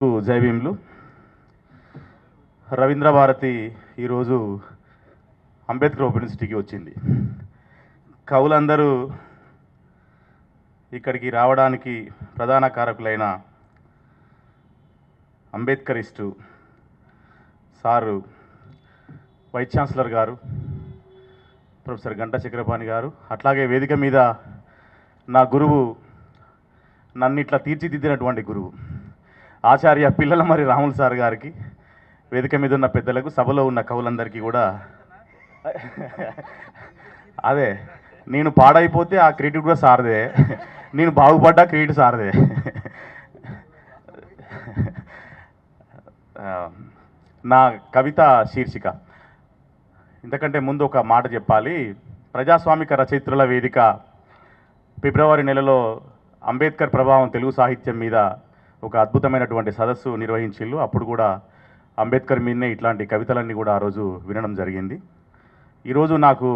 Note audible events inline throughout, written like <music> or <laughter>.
జైభీములు. రవీంద్ర భారతి ఈరోజు అంబేద్కర్ ఓపెన్ యూనివర్సిటీకి వచ్చింది. కవులందరూ ఇక్కడికి రావడానికి ప్రధాన కారకులైన అంబేద్కరిస్టు సారు వైస్ ఛాన్సలర్ గారు ప్రొఫెసర్ గంటా చక్రపాణి గారు అట్లాగే వేదిక మీద నా గురువు నన్ను ఇట్లా తీర్చిదిద్దినటువంటి గురువు. ఆచార్య పిల్లల మరి రాములు సార్ గారికి వేదిక మీద ఉన్న పెద్దలకు సభలో ఉన్న కవులందరికీ కూడా అదే నేను పాడైపోతే ఆ క్రెడిట్ కూడా సారదే. నేను బాగుపడ్డా క్రెడిట్ సారదే. నా కవిత శీర్షిక. ఇంతకంటే ముందు ఒక మాట చెప్పాలి. ప్రజాస్వామిక రచయిత్రుల వేదిక ఫిబ్రవరి నెలలో అంబేద్కర్ ప్రభావం తెలుగు సాహిత్యం మీద ఒక అద్భుతమైనటువంటి సదస్సు నిర్వహించిళ్ళు అప్పుడు కూడా అంబేద్కర్ మీదనే ఇట్లాంటి కవితలన్నీ కూడా ఆ రోజు వినడం జరిగింది. ఈరోజు నాకు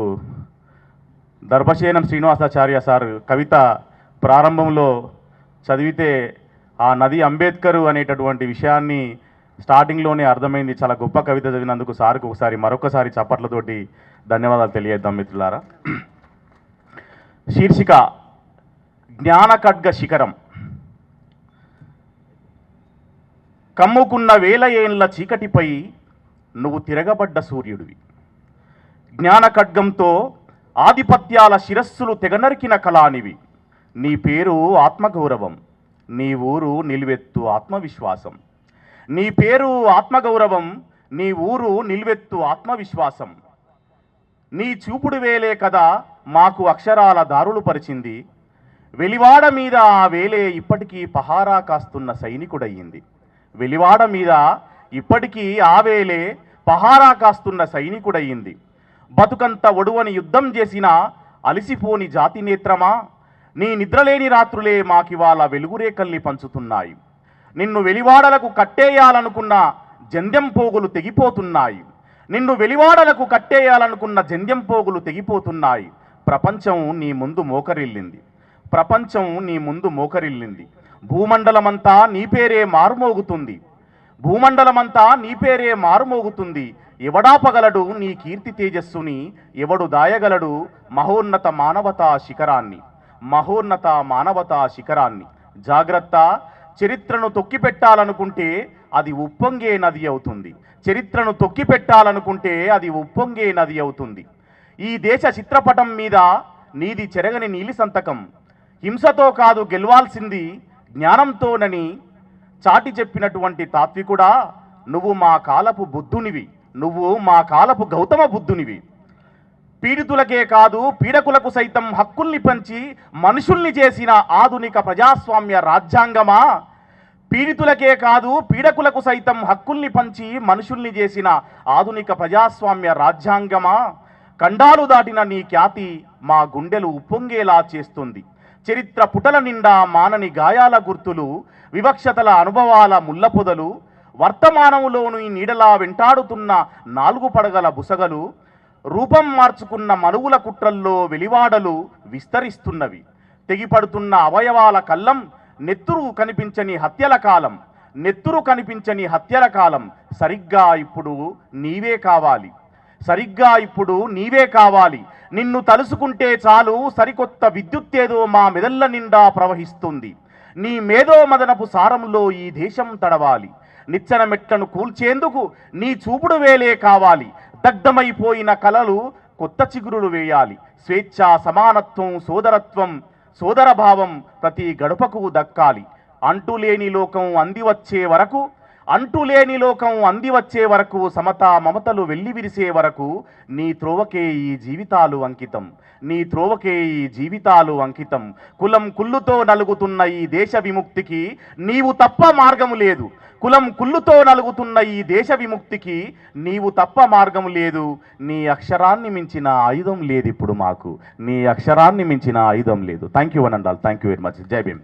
దర్భశయనం శ్రీనివాసాచార్య సార్ కవిత ప్రారంభంలో చదివితే ఆ నది అంబేద్కర్ అనేటటువంటి విషయాన్ని స్టార్టింగ్లోనే అర్థమైంది. చాలా గొప్ప కవిత చదివినందుకు సార్కు ఒకసారి మరొకసారి చప్పట్లతోటి ధన్యవాదాలు తెలియజేద్దాం మిత్రులారా. <clears throat> శీర్షిక జ్ఞాన ఖడ్గ శిఖరం. కమ్ముకున్న వేల ఏండ్ల చీకటిపై నువ్వు తిరగబడ్డ సూర్యుడివి. జ్ఞాన ఖడ్గంతో ఆధిపత్యాల శిరస్సులు తెగనరికిన కళానివి. నీ పేరు ఆత్మగౌరవం. నీ ఊరు నిలువెత్తు ఆత్మవిశ్వాసం. నీ పేరు ఆత్మగౌరవం. నీ ఊరు నిలువెత్తు ఆత్మవిశ్వాసం. నీ చూపుడు వేలే కదా మాకు అక్షరాల దారులు పరిచింది. వెలివాడ మీద ఆ వేలే ఇప్పటికీ పహారా కాస్తున్న సైనికుడయ్యింది. వెలివాడ మీద ఇప్పటికీ ఆవేలే పహారా కాస్తున్న సైనికుడయ్యింది బతుకంత ఒడువని యుద్ధం చేసిన అలిసిపోని జాతి నేత్రమా? నీ నిద్రలేని రాత్రులే మాకివాళ వెలుగురేకల్ని పంచుతున్నాయి. నిన్ను వెలివాడలకు కట్టేయాలనుకున్న జంధ్యం పోగులు తెగిపోతున్నాయి. నిన్ను వెలివాడలకు కట్టేయాలనుకున్న జంధ్యం పోగులు తెగిపోతున్నాయి. ప్రపంచం నీ ముందు మోకరిల్లింది. ప్రపంచం నీ ముందు మోకరిల్లింది. భూమండలమంతా నీ పేరే మారుమోగుతుంది. భూమండలమంతా నీ పేరే మారుమోగుతుంది. ఎవడాపగలడు నీ కీర్తి తేజస్సుని ఎవడు దాయగలడు మహోన్నత మానవతా శిఖరాన్ని. మహోన్నత మానవతా శిఖరాన్ని. జాగ్రత్త చరిత్రను తొక్కిపెట్టాలనుకుంటే అది ఉప్పొంగే నది అవుతుంది. చరిత్రను తొక్కిపెట్టాలనుకుంటే అది ఉప్పొంగే నది అవుతుంది. ఈ దేశ చిత్రపటం మీద నీది చెరగని నీలి సంతకం. హింసతో కాదు గెలవాల్సింది జ్ఞానంతోనని చాటి చెప్పినటువంటి తాత్వికుడా నువ్వు మా కాలపు బుద్ధునివి. నువ్వు మా కాలపు గౌతమ బుద్ధునివి. పీడితులకే కాదు పీడకులకు సైతం హక్కుల్ని పంచి మనుషుల్ని చేసిన ఆధునిక ప్రజాస్వామ్య రాజ్యాంగమా? పీడితులకే కాదు పీడకులకు సైతం హక్కుల్ని పంచి మనుషుల్ని చేసిన ఆధునిక ప్రజాస్వామ్య రాజ్యాంగమా? కండాలు దాటిన నీ ఖ్యాతి మా గుండెలు ఉప్పొంగేలా చేస్తుంది. చరిత్ర పుటల నిండా మానని గాయాల గుర్తులు వివక్షతల అనుభవాల ముల్లపొదలు వర్తమానములోని నీడలా వెంటాడుతున్న నాలుగు పడగల బుసగలు రూపం మార్చుకున్న మనువుల కుట్రల్లో వెలివాడలు విస్తరిస్తున్నవి. తెగిపడుతున్న అవయవాల కళ్ళం నెత్తురు కనిపించని హత్యల కాలం. నెత్తురు కనిపించని హత్యల కాలం. సరిగ్గా ఇప్పుడు నీవే కావాలి. సరిగ్గా ఇప్పుడు నీవే కావాలి. నిన్ను తలుసుకుంటే చాలు సరికొత్త విద్యుత్తేదో మా మెదళ్ళ నిండా ప్రవహిస్తుంది. నీ మేధో మదనపు సారంలో ఈ దేశం తడవాలి. నిచ్చెన మెట్లను కూల్చేందుకు నీ చూపుడు వేలే కావాలి. దగ్ధమైపోయిన కలలు కొత్త చిగురులు వేయాలి. స్వేచ్ఛ సమానత్వం సోదరత్వం సోదరభావం ప్రతి గడపకు దక్కాలి. అంటులేని లోకం అంది వచ్చే వరకు అంటులేని లోకం అంది వచ్చే వరకు సమత మమతలు వెళ్ళివిరిసే వరకు నీ త్రోవకే ఈ జీవితాలు అంకితం. నీ త్రోవకే ఈ జీవితాలు అంకితం. కులం కుళ్ళుతో నలుగుతున్న ఈ దేశ విముక్తికి నీవు తప్ప మార్గము లేదు. కులం కుళ్ళుతో నలుగుతున్న ఈ దేశ విముక్తికి నీవు తప్ప మార్గం లేదు. నీ అక్షరాన్ని మించిన ఆయుధం లేదు ఇప్పుడు మాకు. నీ అక్షరాన్ని మించిన ఆయుధం లేదు. Thank you అనండాల్ thank you very much Jai Bhim